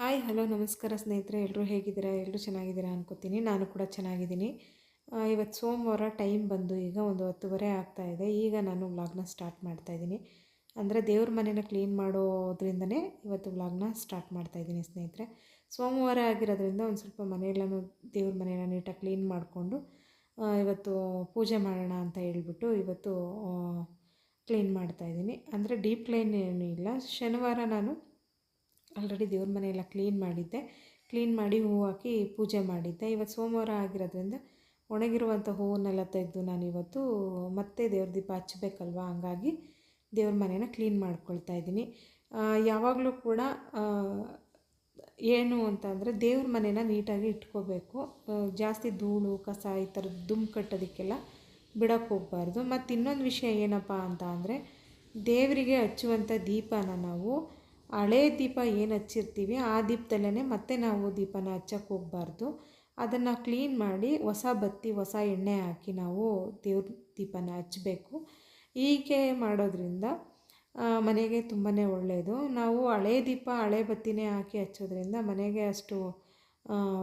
Hi, hello, ನಮಸ್ಕಾರ ಸ್ನೇಹಿತರೆ. ಎಲ್ಲರೂ ಹೇಗಿದ್ದೀರಾ? ಎಲ್ಲರೂ ಚೆನ್ನಾಗಿದ್ದೀರಾ ಅನ್ಕೋತೀನಿ. ನಾನು ಕೂಡ ಚೆನ್ನಾಗಿದ್ದೀನಿ. ಇವತ್ತು ಸೋಮವಾರ ಟೈಮ್ ಬಂದು ಈಗ ಒಂದು ಹತ್ತುವರೆ ಆಗ್ತಾ ಇದೆ. ಈಗ ನಾನು ವ್ಲಾಗ್ನ ಸ್ಟಾರ್ಟ್ ಮಾಡ್ತಾ ಇದ್ದೀನಿ. ಅಂದರೆ ದೇವ್ರ ಮನೇನ ಕ್ಲೀನ್ ಮಾಡೋದ್ರಿಂದನೇ ಇವತ್ತು ವ್ಲಾಗ್ನ ಸ್ಟಾರ್ಟ್ ಮಾಡ್ತಾ ಇದ್ದೀನಿ ಸ್ನೇಹಿತರೆ. ಸೋಮವಾರ ಆಗಿರೋದ್ರಿಂದ ಒಂದು ಸ್ವಲ್ಪ ಮನೆಯೆಲ್ಲನೂ ದೇವ್ರ ಮನೇನ ನೀಟಾಗಿ ಕ್ಲೀನ್ ಮಾಡಿಕೊಂಡು ಇವತ್ತು ಪೂಜೆ ಮಾಡೋಣ ಅಂತ ಹೇಳಿಬಿಟ್ಟು ಇವತ್ತು ಕ್ಲೀನ್ ಮಾಡ್ತಾ ಇದ್ದೀನಿ. ಅಂದರೆ ಡೀಪ್ ಕ್ಲೀನ್ ಏನೂ ಇಲ್ಲ. ಶನಿವಾರ ನಾನು ಆಲ್ರೆಡಿ ದೇವ್ರ ಮನೆಯೆಲ್ಲ ಕ್ಲೀನ್ ಮಾಡಿದ್ದೆ. ಕ್ಲೀನ್ ಮಾಡಿ ಹೂವು ಹಾಕಿ ಪೂಜೆ ಮಾಡಿದ್ದೆ. ಇವತ್ತು ಸೋಮವಾರ ಆಗಿರೋದ್ರಿಂದ ಒಣಗಿರುವಂಥ ಹೂವನ್ನೆಲ್ಲ ತೆಗೆದು ನಾನಿವತ್ತು ಮತ್ತೆ ದೇವ್ರ ದೀಪ ಹಚ್ಚಬೇಕಲ್ವ? ಹಂಗಾಗಿ ದೇವ್ರ ಮನೇನ ಕ್ಲೀನ್ ಮಾಡ್ಕೊಳ್ತಾ ಇದ್ದೀನಿ. ಯಾವಾಗಲೂ ಕೂಡ ಏನು ಅಂತ ಅಂದರೆ ದೇವ್ರ ಮನೇನ ನೀಟಾಗಿ ಇಟ್ಕೋಬೇಕು. ಜಾಸ್ತಿ ಧೂಳು, ಕಸ ಈ ಥರದ್ದು ದುಮ್ ಕಟ್ಟೋದಕ್ಕೆಲ್ಲ ಬಿಡೋಕ್ಕೆ ಹೋಗಬಾರ್ದು. ಮತ್ತು ಇನ್ನೊಂದು ವಿಷಯ ಏನಪ್ಪ ಅಂತ ಅಂದರೆ ದೇವರಿಗೆ ಹಚ್ಚುವಂಥ ದೀಪನ ನಾವು ಹಳೇ ದೀಪ ಏನು ಹಚ್ಚಿರ್ತೀವಿ, ಆ ದೀಪದಲ್ಲೇ ಮತ್ತೆ ನಾವು ದೀಪನ ಹಚ್ಚಕ್ಕೆ ಹೋಗಬಾರ್ದು. ಅದನ್ನು ಕ್ಲೀನ್ ಮಾಡಿ ಹೊಸ ಬತ್ತಿ, ಹೊಸ ಎಣ್ಣೆ ಹಾಕಿ ನಾವು ದೇವ್ರ ದೀಪನ ಹಚ್ಚಬೇಕು ಹೀಗೆ ಮಾಡೋದ್ರಿಂದ ಮನೆಗೆ ತುಂಬಾ ಒಳ್ಳೆಯದು ನಾವು ಹಳೆ ದೀಪ, ಹಳೆ ಬತ್ತಿನೇ ಹಾಕಿ ಹಚ್ಚೋದ್ರಿಂದ ಮನೆಗೆ ಅಷ್ಟು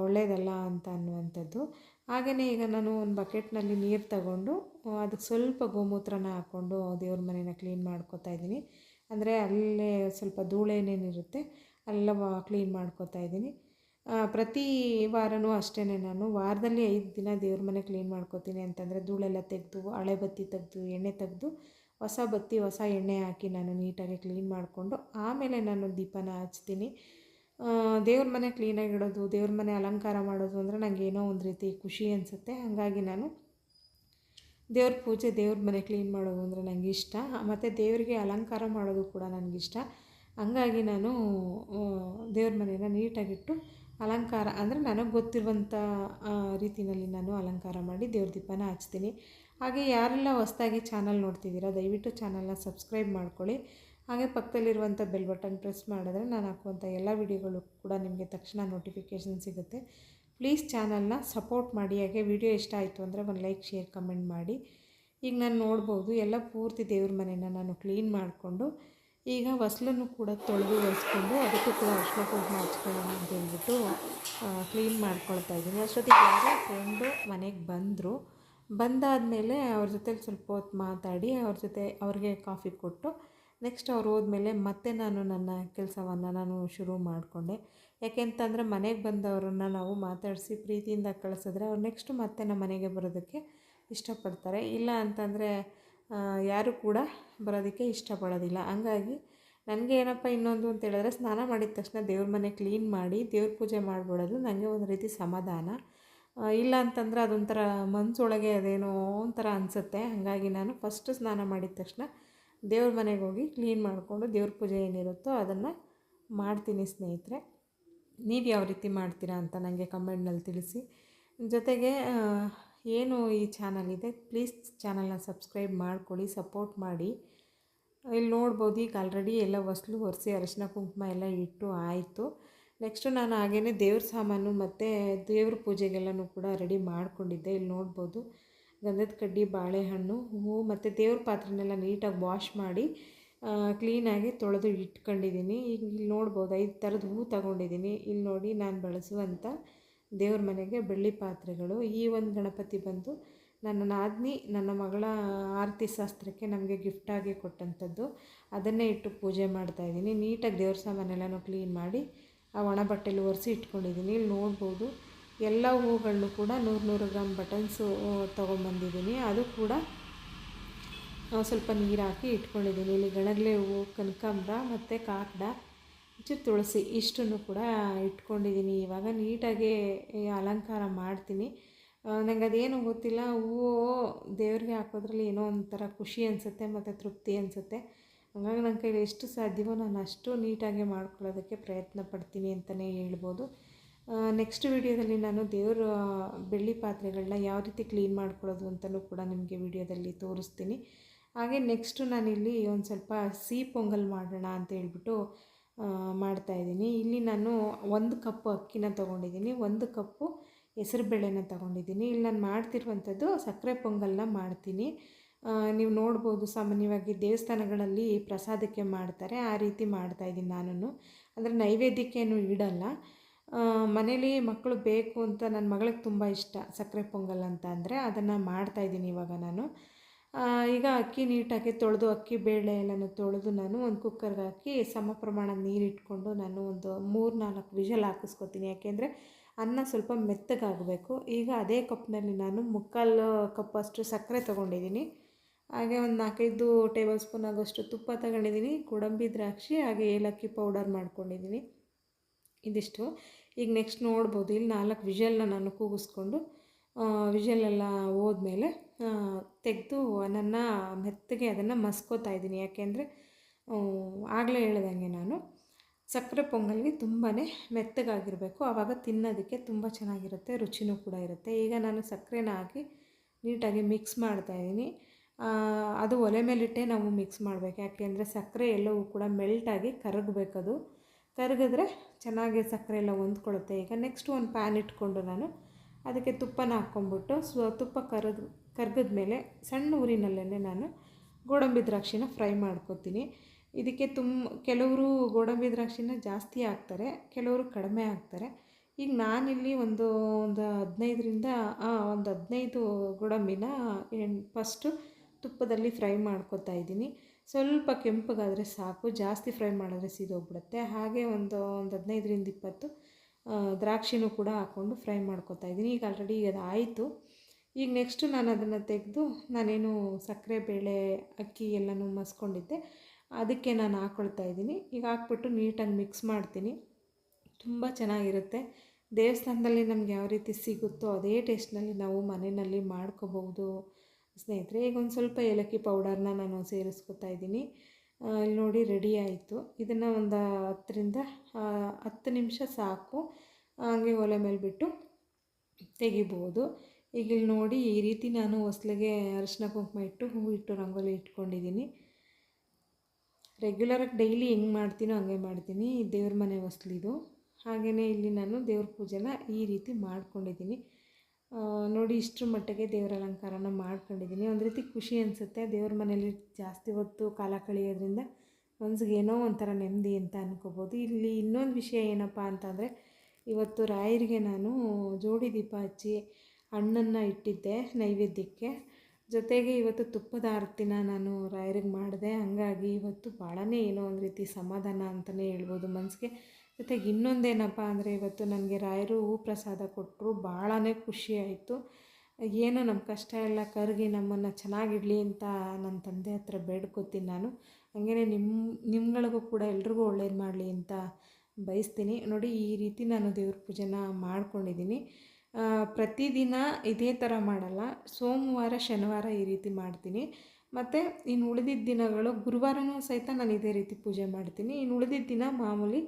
ಒಳ್ಳೆಯದಲ್ಲ ಅಂತ ಅನ್ನುವಂಥದ್ದು. ಹಾಗೆಯೇ ಈಗ ನಾನು ಒಂದು ಬಕೆಟ್ನಲ್ಲಿ ನೀರು ತಗೊಂಡು ಅದಕ್ಕೆ ಸ್ವಲ್ಪ ಗೋಮೂತ್ರನ ಹಾಕ್ಕೊಂಡು ದೇವ್ರ ಮನೇನ ಕ್ಲೀನ್ ಮಾಡ್ಕೊತಾ ಇದ್ದೀನಿ. ಅಂದರೆ ಅಲ್ಲೇ ಸ್ವಲ್ಪ ಧೂಳೇನೇನಿರುತ್ತೆ ಅಲ್ಲೆಲ್ಲ ಕ್ಲೀನ್ ಮಾಡ್ಕೊತಾ ಇದ್ದೀನಿ. ಪ್ರತಿ ವಾರನೂ ಅಷ್ಟೇ ನಾನು. ವಾರದಲ್ಲಿ ಐದು ದಿನ ದೇವ್ರ ಮನೆ ಕ್ಲೀನ್ ಮಾಡ್ಕೋತೀನಿ ಅಂತಂದರೆ ಧೂಳೆಲ್ಲ ತೆಗೆದು, ಹಳೆ ಬತ್ತಿ ತೆಗೆದು, ಎಣ್ಣೆ ತೆಗೆದು, ಹೊಸ ಬತ್ತಿ, ಹೊಸ ಎಣ್ಣೆ ಹಾಕಿ ನಾನು ನೀಟಾಗಿ ಕ್ಲೀನ್ ಮಾಡಿಕೊಂಡು ಆಮೇಲೆ ನಾನು ದೀಪನ ಹಚ್ತೀನಿ. ದೇವ್ರ ಮನೆ ಕ್ಲೀನಾಗಿಡೋದು ದೇವ್ರ ಮನೆ ಅಲಂಕಾರ ಮಾಡೋದು ಅಂದರೆ ನನಗೆ ಏನೋ ಒಂದು ರೀತಿ ಖುಷಿ ಅನಿಸುತ್ತೆ. ಹಾಗಾಗಿ ನಾನು ದೇವ್ರ ಪೂಜೆ ದೇವ್ರ ಮನೆ ಕ್ಲೀನ್ ಮಾಡೋದು ಅಂದರೆ ನನಗೆ ಇಷ್ಟ. ಮತ್ತು ದೇವರಿಗೆ ಅಲಂಕಾರ ಮಾಡೋದು ಕೂಡ ನನಗಿಷ್ಟ ಹಂಗಾಗಿ ನಾನು ದೇವ್ರ ಮನೆನ ನೀಟಾಗಿಟ್ಟು ಅಲಂಕಾರ ಅಂದರೆ ನನಗೆ ಗೊತ್ತಿರುವಂಥ ರೀತಿಯಲ್ಲಿ ನಾನು ಅಲಂಕಾರ ಮಾಡಿ ದೇವ್ರ ದೀಪನ ಹಚ್ತೀನಿ. ಹಾಗೆ ಯಾರೆಲ್ಲ ಹೊಸ್ದಾಗಿ ಚಾನಲ್ ನೋಡ್ತಿದ್ದೀರಾ, ದಯವಿಟ್ಟು ಚಾನಲ್ನ ಸಬ್ಸ್ಕ್ರೈಬ್ ಮಾಡ್ಕೊಳ್ಳಿ. ಹಾಗೆ ಪಕ್ಕದಲ್ಲಿರುವಂಥ ಬೆಲ್ ಬಟನ್ ಪ್ರೆಸ್ ಮಾಡಿದ್ರೆ ನಾನು ಹಾಕುವಂಥ ಎಲ್ಲ ವಿಡಿಯೋಗಳು ಕೂಡ ನಿಮಗೆ ತಕ್ಷಣ ನೋಟಿಫಿಕೇಷನ್ ಸಿಗುತ್ತೆ. ಪ್ಲೀಸ್ ಚಾನಲ್ನ ಸಪೋರ್ಟ್ ಮಾಡಿ. ಹಾಗೆ ವಿಡಿಯೋ ಇಷ್ಟ ಆಯಿತು ಅಂದರೆ ಒಂದು ಲೈಕ್, ಶೇರ್, ಕಮೆಂಟ್ ಮಾಡಿ. ಈಗ ನಾನು ನೋಡ್ಬೋದು, ಎಲ್ಲ ಪೂರ್ತಿ ದೇವ್ರ ಮನೇನ ನಾನು ಕ್ಲೀನ್ ಮಾಡಿಕೊಂಡು, ಈಗ ಹೊಸ್ಲನ್ನು ಕೂಡ ತೊಳೆದು ಒರೆಸ್ಕೊಂಡು ಅದಕ್ಕೂ ಕೂಡ ಅರ್ಶಿನ ಕುಂಕುಮ ಹಚ್ಕೊಳ್ಳೋಣ ಅಂತ ಹೇಳ್ಬಿಟ್ಟು ಕ್ಲೀನ್ ಮಾಡ್ಕೊಳ್ತಾ ಇದ್ದೀನಿ. ಅಷ್ಟೊತ್ತಿಗೆ ಯಾರೋ ಫ್ರೆಂಡು ಮನೆಗೆ ಬಂದರು. ಬಂದಾದಮೇಲೆ ಅವ್ರ ಜೊತೆ ಸ್ವಲ್ಪ ಹೊತ್ತು ಮಾತಾಡಿ, ಅವ್ರ ಜೊತೆ ಅವ್ರಿಗೆ ಕಾಫಿ ಕೊಟ್ಟು ನೆಕ್ಸ್ಟ್ ಅವ್ರು ಹೋದ್ಮೇಲೆ ಮತ್ತೆ ನಾನು ನನ್ನ ಕೆಲಸವನ್ನು ನಾನು ಶುರು ಮಾಡಿಕೊಂಡೆ. ಯಾಕೆಂತಂದರೆ ಮನೆಗೆ ಬಂದವರನ್ನ ನಾವು ಮಾತಾಡಿಸಿ ಪ್ರೀತಿಯಿಂದ ಕಳಿಸಿದ್ರೆ ಅವ್ರು ನೆಕ್ಸ್ಟ್ ಮತ್ತೆ ನಮ್ಮ ಮನೆಗೆ ಬರೋದಕ್ಕೆ ಇಷ್ಟಪಡ್ತಾರೆ. ಇಲ್ಲ ಅಂತಂದರೆ ಯಾರು ಕೂಡ ಬರೋದಕ್ಕೆ ಇಷ್ಟಪಡೋದಿಲ್ಲ. ಹಂಗಾಗಿ ನನಗೆ ಏನಪ್ಪ ಇನ್ನೊಂದು ಅಂತ ಹೇಳಿದ್ರೆ ಸ್ನಾನ ಮಾಡಿದ ತಕ್ಷಣ ದೇವ್ರ ಮನೆ ಕ್ಲೀನ್ ಮಾಡಿ ದೇವ್ರ ಪೂಜೆ ಮಾಡಿಬಿಡೋದು ನನಗೆ ಒಂದು ರೀತಿ ಸಮಾಧಾನ. ಇಲ್ಲ ಅಂತಂದರೆ ಅದೊಂಥರ ಮನಸ್ಸೊಳಗೆ ಅದೇನೋ ಒಂಥರ ಅನಿಸುತ್ತೆ. ಹಾಗಾಗಿ ನಾನು ಫಸ್ಟ್ ಸ್ನಾನ ಮಾಡಿದ ತಕ್ಷಣ ದೇವ್ರ ಮನೆಗೆ ಹೋಗಿ ಕ್ಲೀನ್ ಮಾಡಿಕೊಂಡು ದೇವ್ರ ಪೂಜೆ ಏನಿರುತ್ತೋ ಅದನ್ನು ಮಾಡ್ತೀನಿ ಸ್ನೇಹಿತರೆ. ನೀವು ಯಾವ ರೀತಿ ಮಾಡ್ತೀರಾ ಅಂತ ನನಗೆ ಕಮೆಂಟ್ನಲ್ಲಿ ತಿಳಿಸಿ. ಜೊತೆಗೆ ಏನು ಈ ಚಾನಲ್ ಇದೆ, ಪ್ಲೀಸ್ ಚಾನಲ್ನ ಸಬ್ಸ್ಕ್ರೈಬ್ ಮಾಡ್ಕೊಳ್ಳಿ, ಸಪೋರ್ಟ್ ಮಾಡಿ. ಇಲ್ಲಿ ನೋಡ್ಬೋದು, ಈಗ ಆಲ್ರೆಡಿ ಎಲ್ಲ ಹೊಸ್ಲು ಒರೆಸಿ ಅರಿಶಿನ ಕುಂಕುಮ ಎಲ್ಲ ಇಟ್ಟು ಆಯಿತು. ನೆಕ್ಸ್ಟು ನಾನು ಹಾಗೇ ದೇವ್ರ ಸಾಮಾನು ಮತ್ತು ದೇವ್ರ ಪೂಜೆಗೆಲ್ಲನೂ ಕೂಡ ರೆಡಿ ಮಾಡಿಕೊಂಡಿದ್ದೆ. ಇಲ್ಲಿ ನೋಡ್ಬೋದು ಗಂಧದ ಕಡ್ಡಿ, ಬಾಳೆಹಣ್ಣು ಹೂವು ಮತ್ತು ದೇವ್ರ ಪಾತ್ರೆನೆಲ್ಲ ನೀಟಾಗಿ ವಾಶ್ ಮಾಡಿ ಕ್ಲೀನಾಗಿ ತೊಳೆದು ಇಟ್ಕೊಂಡಿದ್ದೀನಿ. ಈಗ ಇಲ್ಲಿ ನೋಡ್ಬೋದು, ಐದು ಥರದ ಹೂವು ತಗೊಂಡಿದ್ದೀನಿ. ಇಲ್ಲಿ ನೋಡಿ ನಾನು ಬಳಸುವಂಥ ದೇವ್ರ ಮನೆಗೆ ಬೆಳ್ಳಿ ಪಾತ್ರೆಗಳು. ಈ ಒಂದು ಗಣಪತಿ ಬಂದು ನನ್ನ ನಾದಿನಿ, ನನ್ನ ಮಗಳ ಆರತಿ ಶಾಸ್ತ್ರಕ್ಕೆ ನಮಗೆ ಗಿಫ್ಟಾಗಿ ಕೊಟ್ಟಂಥದ್ದು. ಅದನ್ನೇ ಇಟ್ಟು ಪೂಜೆ ಮಾಡ್ತಾಯಿದ್ದೀನಿ ನೀಟಾಗಿ ದೇವ್ರ ಸಾಮಾನೆಲ್ಲನೂ ಕ್ಲೀನ್ ಮಾಡಿ, ಆ ಒಣ ಬಟ್ಟೆಲಿ ಒರೆಸಿ ಇಟ್ಕೊಂಡಿದ್ದೀನಿ. ಇಲ್ಲಿ ನೋಡ್ಬೋದು ಎಲ್ಲ ಹೂಗಳನ್ನು ಕೂಡ ನೂರು ನೂರು ಗ್ರಾಮ್ ಬಟನ್ಸು ತೊಗೊಂಬಂದಿದ್ದೀನಿ ಅದು ಕೂಡ ಸ್ವಲ್ಪ ನೀರು ಹಾಕಿ ಇಟ್ಕೊಂಡಿದ್ದೀನಿ. ಇಲ್ಲಿ ಗಣಗಲೆ ಹೂವು ಕನಕಾಂಬ್ರ ಮತ್ತು ಕಾಕಡ, ಹೆಚ್ಚು ತುಳಸಿ ಇಷ್ಟನ್ನು ಕೂಡ ಇಟ್ಕೊಂಡಿದ್ದೀನಿ. ಇವಾಗ ನೀಟಾಗಿ ಅಲಂಕಾರ ಮಾಡ್ತೀನಿ. ನನಗೆ ಅದೇನು ಗೊತ್ತಿಲ್ಲ. ಹೂವು ದೇವ್ರಿಗೆ ಹಾಕೋದ್ರಲ್ಲಿ ಏನೋ ಒಂಥರ ಖುಷಿ ಅನಿಸುತ್ತೆ ಮತ್ತು ತೃಪ್ತಿ ಅನಿಸುತ್ತೆ. ಹಂಗಾಗಿ ನನ್ನ ಕೈಲಿ ಎಷ್ಟು ಸಾಧ್ಯವೋ ನಾನು ಅಷ್ಟು ನೀಟಾಗಿ ಮಾಡ್ಕೊಳ್ಳೋದಕ್ಕೆ ಪ್ರಯತ್ನ ಪಡ್ತೀನಿ ಅಂತಲೇ ಹೇಳ್ಬೋದು. ನೆಕ್ಸ್ಟ್ ವಿಡಿಯೋದಲ್ಲಿ ನಾನು ದೇವರ ಬೆಳ್ಳಿ ಪಾತ್ರೆಗಳನ್ನ ಯಾವ ರೀತಿ ಕ್ಲೀನ್ ಮಾಡ್ಕೊಳ್ಳೋದು ಅಂತಲೂ ಕೂಡ ನಿಮಗೆ ವಿಡಿಯೋದಲ್ಲಿ ತೋರಿಸ್ತೀನಿ. ಹಾಗೆ ನೆಕ್ಸ್ಟು ನಾನಿಲ್ಲಿ ಒಂದು ಸ್ವಲ್ಪ ಸಿಹಿ ಪೊಂಗಲ್ ಮಾಡೋಣ ಅಂತ ಹೇಳ್ಬಿಟ್ಟು ಮಾಡ್ತಾಯಿದ್ದೀನಿ ಇಲ್ಲಿ ನಾನು ಒಂದು ಕಪ್ಪು ಅಕ್ಕಿನ ತೊಗೊಂಡಿದ್ದೀನಿ, ಒಂದು ಕಪ್ಪು ಹೆಸರುಬೇಳೆನ ತೊಗೊಂಡಿದ್ದೀನಿ. ಇಲ್ಲಿ ನಾನು ಮಾಡ್ತಿರುವಂಥದ್ದು ಸಕ್ಕರೆ ಪೊಂಗಲ್ನ ಮಾಡ್ತೀನಿ. ನೀವು ನೋಡ್ಬೋದು ಸಾಮಾನ್ಯವಾಗಿ ದೇವಸ್ಥಾನಗಳಲ್ಲಿ ಪ್ರಸಾದಕ್ಕೆ ಮಾಡ್ತಾರೆ, ಆ ರೀತಿ ಮಾಡ್ತಾಯಿದ್ದೀನಿ ನಾನು ಅಂದರೆ ನೈವೇದ್ಯಕ್ಕೇನು ಇಡಲ್ಲ. ಮನೇಲಿ ಮಕ್ಕಳು ಬೇಕು ಅಂತ ನನ್ನ ಮಗಳಿಗೆ ತುಂಬ ಇಷ್ಟ ಸಕ್ಕರೆ ಪೊಂಗಲ್ ಅಂತ ಅಂದರೆ ಅದನ್ನು ಮಾಡ್ತಾಯಿದ್ದೀನಿ ಇವಾಗ ನಾನು. ಈಗ ಅಕ್ಕಿ ನೀಟಾಗಿ ತೊಳೆದು, ಅಕ್ಕಿ ಬೇಳೆ ಎಲ್ಲನೂ ತೊಳೆದು ನಾನು ಒಂದು ಕುಕ್ಕರ್ಗೆ ಹಾಕಿ ಸಮ ಪ್ರಮಾಣ ನೀರಿಟ್ಕೊಂಡು ನಾನು ಒಂದು ಮೂರು ನಾಲ್ಕು ವಿಷಲ್ ಹಾಕಿಸ್ಕೊತೀನಿ. ಯಾಕೆಂದರೆ ಅನ್ನ ಸ್ವಲ್ಪ ಮೆತ್ತಗಾಗಬೇಕು ಈಗ ಅದೇ ಕಪ್ನಲ್ಲಿ ನಾನು ಮುಕ್ಕಾಲು ಕಪ್ಪಷ್ಟು ಸಕ್ಕರೆ ತೊಗೊಂಡಿದ್ದೀನಿ. ಹಾಗೆ ಒಂದು ನಾಲ್ಕೈದು ಟೇಬಲ್ ಸ್ಪೂನ್ ಆಗೋಷ್ಟು ತುಪ್ಪ ತಗೊಂಡಿದ್ದೀನಿ. ಗೋಡಂಬಿ ದ್ರಾಕ್ಷಿ ಹಾಗೆ ಏಲಕ್ಕಿ ಪೌಡರ್ ಮಾಡ್ಕೊಂಡಿದ್ದೀನಿ. ಇದಿಷ್ಟು. ಈಗ ನೆಕ್ಸ್ಟ್ ನೋಡ್ಬೋದು. ಇಲ್ಲಿ ನಾಲ್ಕು ವಿಷಲ್ನ ನಾನು ಕೂಗಿಸ್ಕೊಂಡು ವಿಷಲೆಲ್ಲ ಹೋದ್ಮೇಲೆ ತೆಗೆದು ನನ್ನ ಮೆತ್ತಗೆ ಅದನ್ನು ಮಸ್ಕೋತಾ ಇದ್ದೀನಿ. ಯಾಕೆಂದರೆ ಆಗಲೇ ಹೇಳ್ದಂಗೆ ನಾನು, ಸಕ್ಕರೆ ಪೊಂಗಲ್ಗೆ ತುಂಬಾ ಮೆತ್ತಗಾಗಿರಬೇಕು. ಆವಾಗ ತಿನ್ನೋದಕ್ಕೆ ತುಂಬ ಚೆನ್ನಾಗಿರುತ್ತೆ, ರುಚಿನೂ ಕೂಡ ಇರುತ್ತೆ. ಈಗ ನಾನು ಸಕ್ಕರೆನ ಹಾಕಿ ನೀಟಾಗಿ ಮಿಕ್ಸ್ ಮಾಡ್ತಾಯಿದ್ದೀನಿ ಅದು ಒಲೆ ಮೇಲಿಟ್ಟೇ ನಾವು ಮಿಕ್ಸ್ ಮಾಡಬೇಕು. ಯಾಕೆಂದರೆ ಸಕ್ಕರೆ ಎಲ್ಲವೂ ಕೂಡ ಮೆಲ್ಟಾಗಿ ಕರಗಬೇಕದು. ಕರಗಿದ್ರೆ ಚೆನ್ನಾಗಿ ಸಕ್ಕರೆ ಎಲ್ಲ ಹೊಂದ್ಕೊಳ್ಳುತ್ತೆ. ಈಗ ನೆಕ್ಸ್ಟ್ ಒಂದು ಪ್ಯಾನ್ ಇಟ್ಕೊಂಡು ನಾನು ಅದಕ್ಕೆ ತುಪ್ಪನ ಹಾಕ್ಕೊಂಬಿಟ್ಟು ಸ್ವ ತುಪ್ಪ ಕರೆದು, ಕರ್ಗದ ಮೇಲೆ ಸಣ್ಣ ಊರಿನಲ್ಲೇ ನಾನು ಗೋಡಂಬಿ ದ್ರಾಕ್ಷಿನ ಫ್ರೈ ಮಾಡ್ಕೊತೀನಿ. ಇದಕ್ಕೆ ತುಂಬ ಕೆಲವರು ಗೋಡಂಬಿ ದ್ರಾಕ್ಷಿನ ಜಾಸ್ತಿ ಹಾಕ್ತಾರೆ, ಕೆಲವರು ಕಡಿಮೆ ಹಾಕ್ತಾರೆ. ಈಗ ನಾನಿಲ್ಲಿ ಒಂದು ಒಂದು ಹದಿನೈದರಿಂದ ಒಂದು ಹದಿನೈದು ಗೋಡಂಬಿನ ಫಸ್ಟು ತುಪ್ಪದಲ್ಲಿ ಫ್ರೈ ಮಾಡ್ಕೊತಾ ಇದ್ದೀನಿ. ಸ್ವಲ್ಪ ಕೆಂಪಗಾದರೆ ಸಾಕು, ಜಾಸ್ತಿ ಫ್ರೈ ಮಾಡಿದ್ರೆ ಸೀದೋಗ್ಬಿಡುತ್ತೆ. ಹಾಗೆ ಒಂದು ಒಂದು ಹದಿನೈದರಿಂದ ಇಪ್ಪತ್ತು ದ್ರಾಕ್ಷಿನೂ ಕೂಡ ಹಾಕ್ಕೊಂಡು ಫ್ರೈ ಮಾಡ್ಕೊತಾ ಇದ್ದೀನಿ. ಈಗ ಆಲ್ರೆಡಿ ಅದು ಆಯಿತು. ಈಗ ನೆಕ್ಸ್ಟು ನಾನು ಅದನ್ನು ತೆಗೆದು ನಾನೇನು ಸಕ್ಕರೆ, ಬೇಳೆ, ಅಕ್ಕಿ ಎಲ್ಲನೂ ಮಸ್ಕೊಂಡಿದ್ದೆ. ಅದಕ್ಕೆ ನಾನು ಹಾಕ್ಕೊಳ್ತಾ ಇದ್ದೀನಿ. ಈಗ ಹಾಕ್ಬಿಟ್ಟು ನೀಟಾಗಿ ಮಿಕ್ಸ್ ಮಾಡ್ತೀನಿ. ತುಂಬ ಚೆನ್ನಾಗಿರುತ್ತೆ. ದೇವಸ್ಥಾನದಲ್ಲಿ ನಮ್ಗೆ ಯಾವ ರೀತಿ ಸಿಗುತ್ತೋ ಅದೇ ಟೇಸ್ಟ್ನಲ್ಲಿ ನಾವು ಮನೆಯಲ್ಲಿ ಮಾಡ್ಕೋಬಹುದು. ಸ್ನೇಹಿತರೆ, ಈಗ ಒಂದು ಸ್ವಲ್ಪ ಏಲಕ್ಕಿ ಪೌಡರ್ನ ನಾನು ಸೇರಿಸ್ಕೊತಾ ಇದ್ದೀನಿ. ಇಲ್ಲಿ ನೋಡಿ ರೆಡಿ ಆಯಿತು. ಇದನ್ನು ಒಂದು ಹತ್ತರಿಂದ ಹತ್ತು ನಿಮಿಷ ಸಾಕು. ಹಾಗೆ ಒಲೆ ಮೇಲೆ ಬಿಟ್ಟು ತೆಗಿಬೋದು. ಈಗ ಇಲ್ಲಿ ನೋಡಿ ಈ ರೀತಿ ನಾನು ಹೊಸ್ಲಿಗೆ ಅರಿಶಿನ ಕುಂಕುಮ ಇಟ್ಟು ಹೂ ಇಟ್ಟು ರಂಗೋಲಿ ಇಟ್ಕೊಂಡಿದ್ದೀನಿ. ರೆಗ್ಯುಲರಾಗಿ ಡೈಲಿ ಹೆಂಗೆ ಮಾಡ್ತೀನೋ ಹಂಗೆ ಮಾಡ್ತೀನಿ. ದೇವ್ರ ಮನೆ ಹೊಸ್ಲಿದು. ಹಾಗೆಯೇ ಇಲ್ಲಿ ನಾನು ದೇವ್ರ ಪೂಜೆನ ಈ ರೀತಿ ಮಾಡ್ಕೊಂಡಿದ್ದೀನಿ. ನೋಡಿ ಇಷ್ಟರ ಮಟ್ಟಿಗೆ ದೇವರ ಅಲಂಕಾರನ ಮಾಡ್ಕೊಂಡಿದ್ದೀನಿ. ಒಂದು ರೀತಿ ಖುಷಿ ಅನಿಸುತ್ತೆ. ದೇವ್ರ ಮನೇಲಿ ಜಾಸ್ತಿ ಹೊತ್ತು ಕಾಲ ಕಳೆಯೋದ್ರಿಂದ ಮನ್ಸಿಗೆ ಏನೋ ಒಂಥರ ನೆಮ್ಮದಿ ಅಂತ ಅನ್ಕೋಬೋದು. ಇಲ್ಲಿ ಇನ್ನೊಂದು ವಿಷಯ ಏನಪ್ಪ ಅಂತಂದರೆ, ಇವತ್ತು ರಾಯರಿಗೆ ನಾನು ಜೋಡಿ ದೀಪ ಹಚ್ಚಿ ಹಣ್ಣನ್ನು ಇಟ್ಟಿದ್ದೆ ನೈವೇದ್ಯಕ್ಕೆ. ಜೊತೆಗೆ ಇವತ್ತು ತುಪ್ಪದ ಆರತಿನ ನಾನು ರಾಯರಿಗೆ ಮಾಡಿದೆ. ಹಾಗಾಗಿ ಇವತ್ತು ಭಾಳನೇ ಏನೋ ಒಂದು ರೀತಿ ಸಮಾಧಾನ ಅಂತಲೇ ಹೇಳ್ಬೋದು ಮನಸ್ಸಿಗೆ ಜೊತೆಗೆ ಇನ್ನೊಂದೇನಪ್ಪ ಅಂದರೆ ಇವತ್ತು ನನಗೆ ರಾಯರು ಹೂ ಪ್ರಸಾದ ಕೊಟ್ಟರು ಭಾಳನೇ ಖುಷಿ ಆಯಿತು. ಏನೋ ನಮ್ಮ ಕಷ್ಟ ಎಲ್ಲ ಕರಗಿ ನಮ್ಮನ್ನು ಚೆನ್ನಾಗಿಡಲಿ ಅಂತ ನನ್ನ ತಂದೆ ಹತ್ರ ಬೇಡ್ಕೋತೀನಿ ನಾನು. ಹಾಗೆಯೇ ನಿಮ್ಮ ನಿಮ್ಗಳಿಗೂ ಕೂಡ ಎಲ್ರಿಗೂ ಒಳ್ಳೇದು ಮಾಡಲಿ ಅಂತ ಬಯಸ್ತೀನಿ. ನೋಡಿ ಈ ರೀತಿ ನಾನು ದೇವ್ರ ಪೂಜೆನ ಮಾಡ್ಕೊಂಡಿದ್ದೀನಿ. ಪ್ರತಿದಿನ ಇದೇ ಥರ ಮಾಡಲ್ಲ. ಸೋಮವಾರ, ಶನಿವಾರ ಈ ರೀತಿ ಮಾಡ್ತೀನಿ. ಮತ್ತು ಇನ್ನು ಉಳಿದಿದ್ದ ದಿನಗಳು, ಗುರುವಾರನೂ ಸಹಿತ ನಾನು ಇದೇ ರೀತಿ ಪೂಜೆ ಮಾಡ್ತೀನಿ. ಇನ್ನು ಉಳಿದಿದ್ದ ದಿನ ಮಾಮೂಲಿ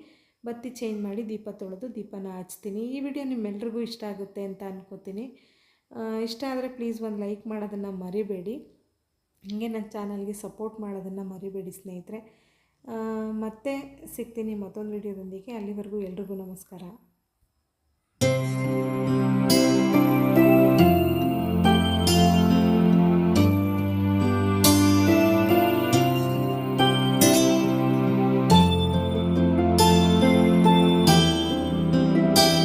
ಬತ್ತಿ ಚೇಂಜ್ ಮಾಡಿ ದೀಪ ತೊಳೆದು ದೀಪನ ಹಚ್ತೀನಿ. ಈ ವಿಡಿಯೋ ನಿಮ್ಮೆಲ್ರಿಗೂ ಇಷ್ಟ ಆಗುತ್ತೆ ಅಂತ ಅಂದ್ಕೋತೀನಿ ಇಷ್ಟ ಆದರೆ ಪ್ಲೀಸ್ ಒಂದು ಲೈಕ್ ಮಾಡೋದನ್ನು ಮರಿಬೇಡಿ. ಹಿಂಗೆ ನನ್ನ ಚಾನಲ್ಗೆ ಸಪೋರ್ಟ್ ಮಾಡೋದನ್ನು ಮರಿಬೇಡಿ ಸ್ನೇಹಿತರೆ. ಮತ್ತೆ ಸಿಗ್ತೀನಿ ಮತ್ತೊಂದು ವಿಡಿಯೋದೊಂದಿಗೆ ಅಲ್ಲಿವರೆಗೂ ಎಲ್ರಿಗೂ ನಮಸ್ಕಾರ.